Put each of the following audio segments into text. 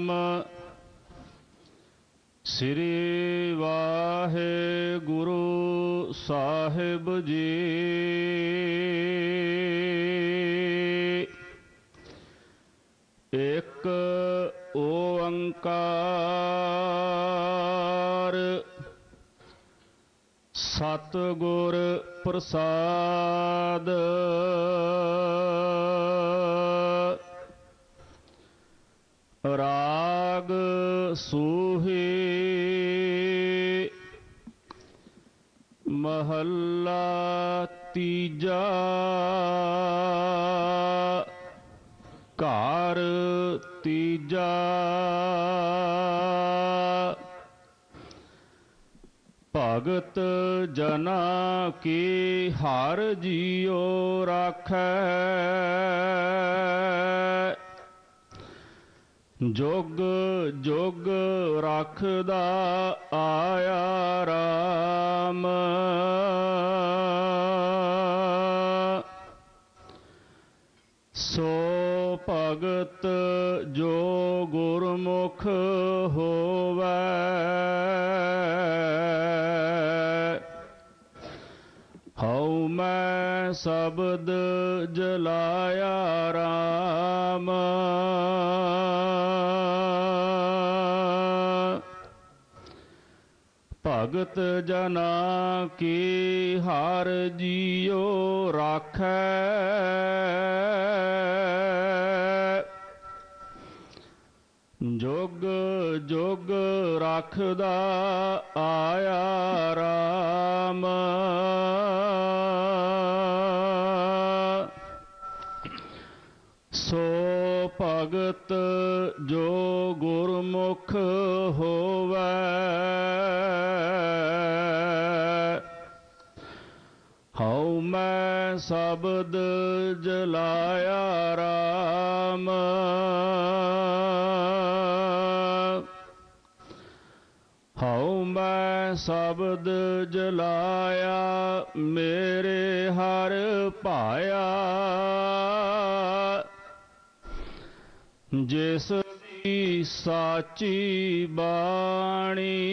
ਸਤਨਾਮ ਸ੍ਰੀ ਵਾਹਿਗੁਰੂ ਸਾਹਿਬ ਜੀ। ਇੱਕ ਓੰਕਾਰ ਸਤਿਗੁਰ ਪ੍ਰਸਾਦ। ਰਾ ਸੂਹੀ ਮਹੱਲਾ ਤੀਜਾ ਘਰ ਤੀਜਾ ਭਗਤ ਜਨਾ ਕੀ ਹਰ ਜੀਉ ਰਾਖੈ ਜੁਗ ਜੁਗ ਰੱਖਦਾ ਆਇਆ ਰਾਮ। ਸੋ ਭਗਤ ਜੋ ਗੁਰਮੁਖ ਹੋਵੇ ਸ਼ਬਦ ਜਲਾਇਆ ਰਾਮ। ਭਗਤ ਜਨਾ ਕੀ ਹਰ ਜੀਉ ਰਾਖੈ। ਜੁਗ ਜੁਗ ਰੱਖਦਾ ਆਇਆ ਰਾਮ। ਸੋ ਭਗਤ ਜੋ ਗੁਰਮੁਖ ਹੋਵੇ ਹਉ ਮੈਂ ਸ਼ਬਦ ਜਲਾਇਆ ਰਾਮ। ਹਉ ਮੈਂ ਸ਼ਬਦ ਜਲਾਇਆ ਮੇਰੇ ਹਰ ਭਾਇਆ। ਜਿਸ ਦੀ ਸਾਚੀ ਬਾਣੀ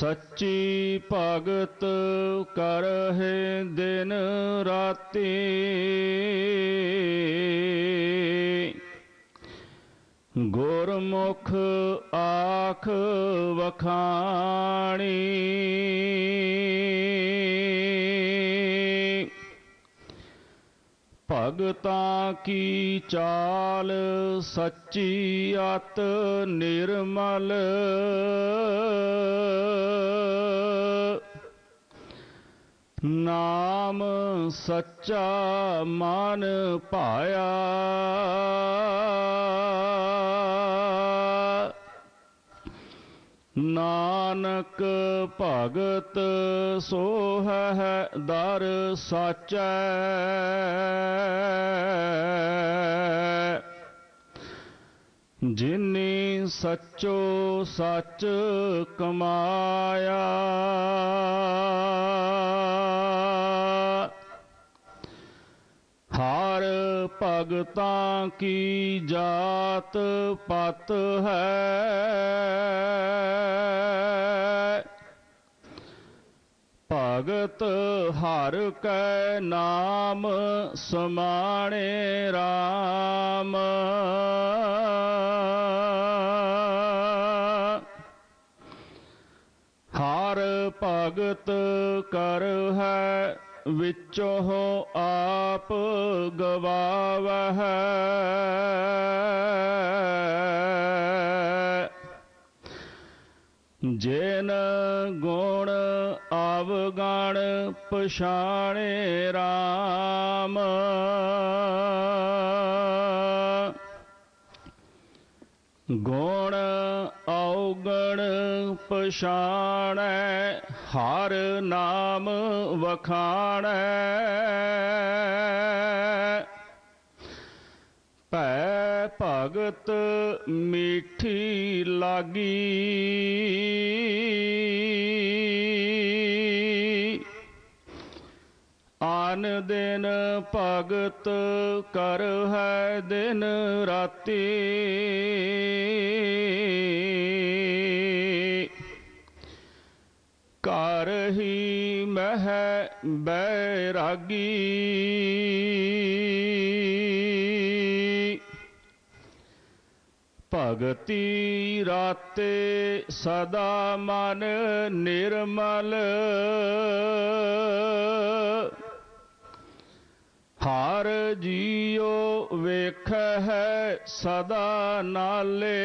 ਸੱਚੀ ਭਗਤ ਕਰਹਿ ਦਿਨ ਰਾਤੀ। ਗੁਰਮੁਖ ਆਖ ਵਖਾਣੀ। ਭਗਤਾਂ ਕੀ ਚਾਲ? ਸੱਚੀ ਅਤ ਨਿਰਮਲ। ਨਾਮ ਸੱਚਾ ਮਨ ਪਾਇਆ ਨਾਨਕ ਭਗਤ ਸੋਹ ਹੈ ਦਰ ਸਾਚੈ। ਜਿਨੀ ਸੱਚੋ ਸੱਚ ਕਮਾਇਆ ਹਰ ਭਗਤਾਂ ਕੀ ਜਾਤ ਪਤ ਹੈ? ਭਗਤ ਹਰ ਕੈ ਨਾਮ ਸਮਾਣੇ RAM ਹਰ ਭਗਤ ਕਰ ਹੈ ਵਿੱਚੋਂ ਆਪ ਗਵਾਵਹਿ। ਜਿਨ ਗੁਣ ਅਵਗਣ ਪਛਾਣੇ RAM ਗੁਣ ਔਗਣ ਪਛਾਣੈ, ਹਰ ਨਾਮ ਵਖਾਣੈ। ਭੈ ਭਗਤ ਮਿੱਠੀ ਲਾਗੀ। ਆਨ ਦਿਨ ਭਗਤ ਕਰ ਹੈ ਦਿਨ ਰਾਤੀ। ਘਰ ਹੀ ਮਹਿ ਬੈਰਾਗੀ। ਭਗਤੀ ਰਾਤੇ ਸਦਾ ਮਨ ਨਿਰਮਲ। ਹਰ ਜੀਉ ਵੇਖ ਹੈ ਸਦਾ ਨਾਲੇ।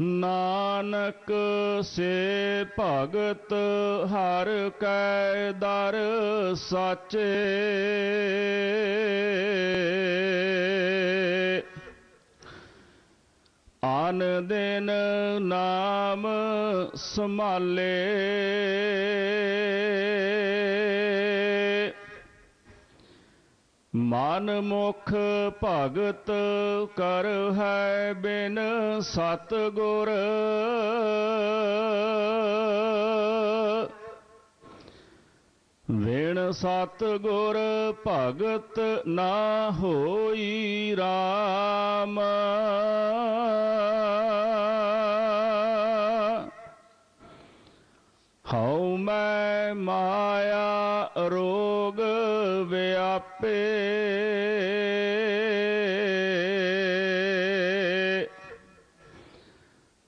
ਨਾਨਕ ਸੇ ਭਗਤ ਹਰ ਕੈ ਦਰ ਸਾਚੇ। ਆਨ ਦਿਨ ਨਾਮ ਸੰਭਾਲੇ। ਮਨ ਮੁਖ ਭਗਤ ਕਰ ਹੈ ਬਿਨ ਸਤ ਗੁਰ ਵਿਣ ਸਤ ਗੁਰ ਭਗਤ ਨਾ ਹੋਈ RAM ਵਿਆਪੇ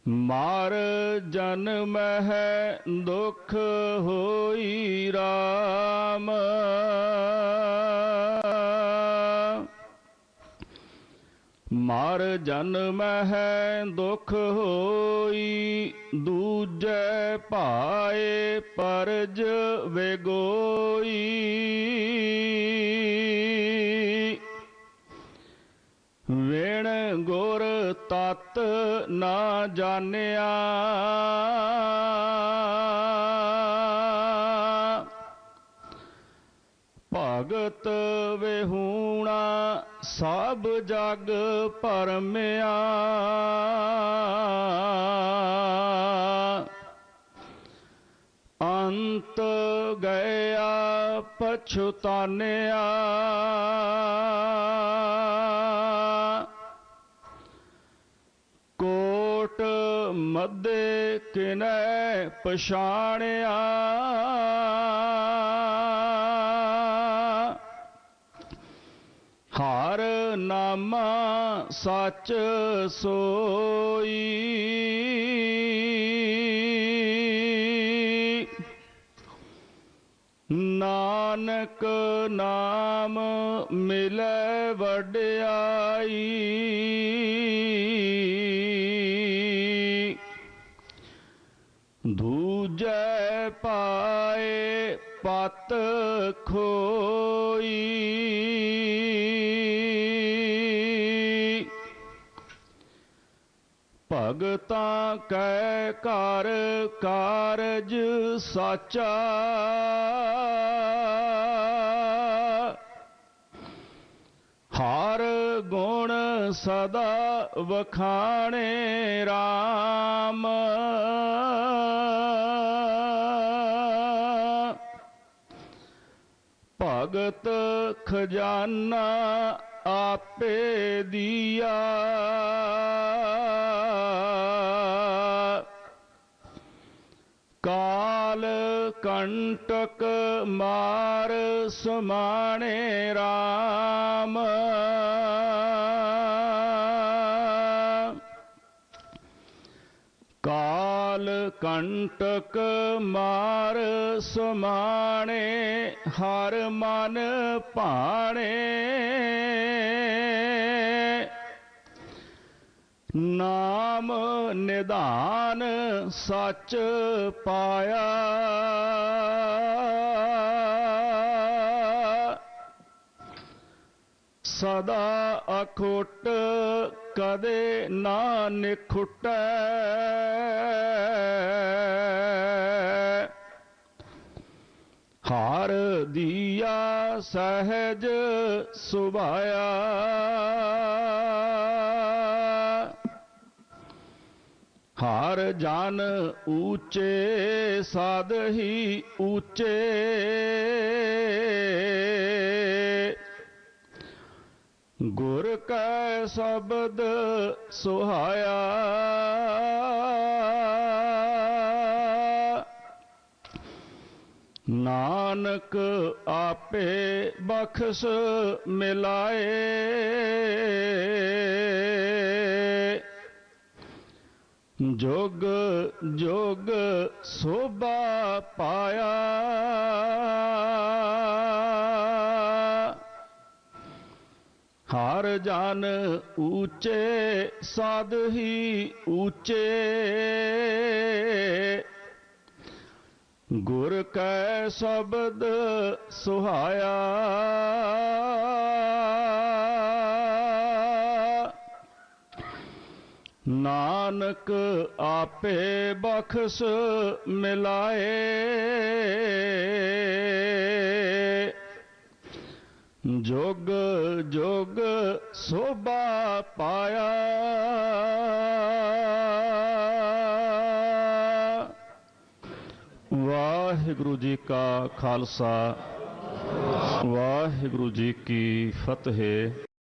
ਮਾਰ ਜਨਮ ਹੈ ਦੁਖ ਹੋਈ RAM ਮਾਰ ਜਨਮ ਹੈ ਦੁਖ ਹੋਈ, ਦੂਜੈ ਭਾਏ ਪਰਜ ਵੇਗੋਈ। ਵੇਣ ਗੁਰ ਤਤ ਨਾ ਜਾਣਿਆ। ਭਗਤ ਵਿਹੂਣਾ ਸਭ ਜਗ ਭਰਮਿਆ ਅੰਤ ਗਿਆ ਪਛੁਤਾਨਿਆ ਕੋਟ ਮੱਦੇ ਕਿਨੈ ਪਛਾਣਿਆ। ਹਰ ਨਾਮਾ ਸੱਚ ਸੋਈ। ਨਾਨਕ ਨਾਮ ਮਿਲੈ ਵਡਿਆਈ। ਦੂਜੈ ਪਾਏ ਪਤ ਖੋਈ। ਭਗਤਾਂ ਕੈ ਘਰ ਕਾਰਜ ਸਾਚਾ। ਹਰ ਗੁਣ ਸਦਾ ਵਖਾਣੇ RAM ਭਗਤ ਖਜ਼ਾਨਾ ਆਪੇ ਦੀਆ। ਕਾਲ ਕੰਟਕ ਮਾਰ ਸਮਾਣੇ RAM ਕਾਲ ਕੰਟਕ ਮਾਰ ਸਮਾਣੇ ਹਰ ਮਨ ਭਾਣੇ। ਨਾਮ ਨਿਧਾਨ ਸੱਚ ਪਾਇਆ। ਸਦਾ ਅਖੁੱਟ ਕਦੇ ਨਾ ਨਿਖੁੱਟੈ। ਹਾਰ ਦੀਆ ਸਹਿਜ ਸੁਭਾਇਆ। ਹਾਰ ਜਾਨ ਊਚੇ ਸਾਧ ਹੀ ਉੱਚੇ ਗੁਰ ਕੈ ਸ਼ਬਦ ਸੁਹਾਇਆ। ਨਾਨਕ ਆਪੇ ਬਖਸ਼ ਮਿਲਾਏ। ਜੋਗ ਜੋਗ ਸੋਭਾ ਪਾਇਆ। ਹਰ ਜਨ ਉੱਚੇ ਸਾਧ ਹੀ ਉੱਚੇ ਗੁਰ ਕੈ ਸ਼ਬਦ ਸੁਹਾਇਆ। ਨਾਨਕ ਆਪੇ ਬਖਸ਼ ਮਿਲਾਏ। ਜੋਗ ਜੋਗ ਸੋਭਾ ਪਾਇਆ। ਵਾਹਿਗੁਰੂ ਜੀ ਕਾ ਖਾਲਸਾ, ਵਾਹਿਗੁਰੂ ਜੀ ਕੀ ਫਤਿਹ।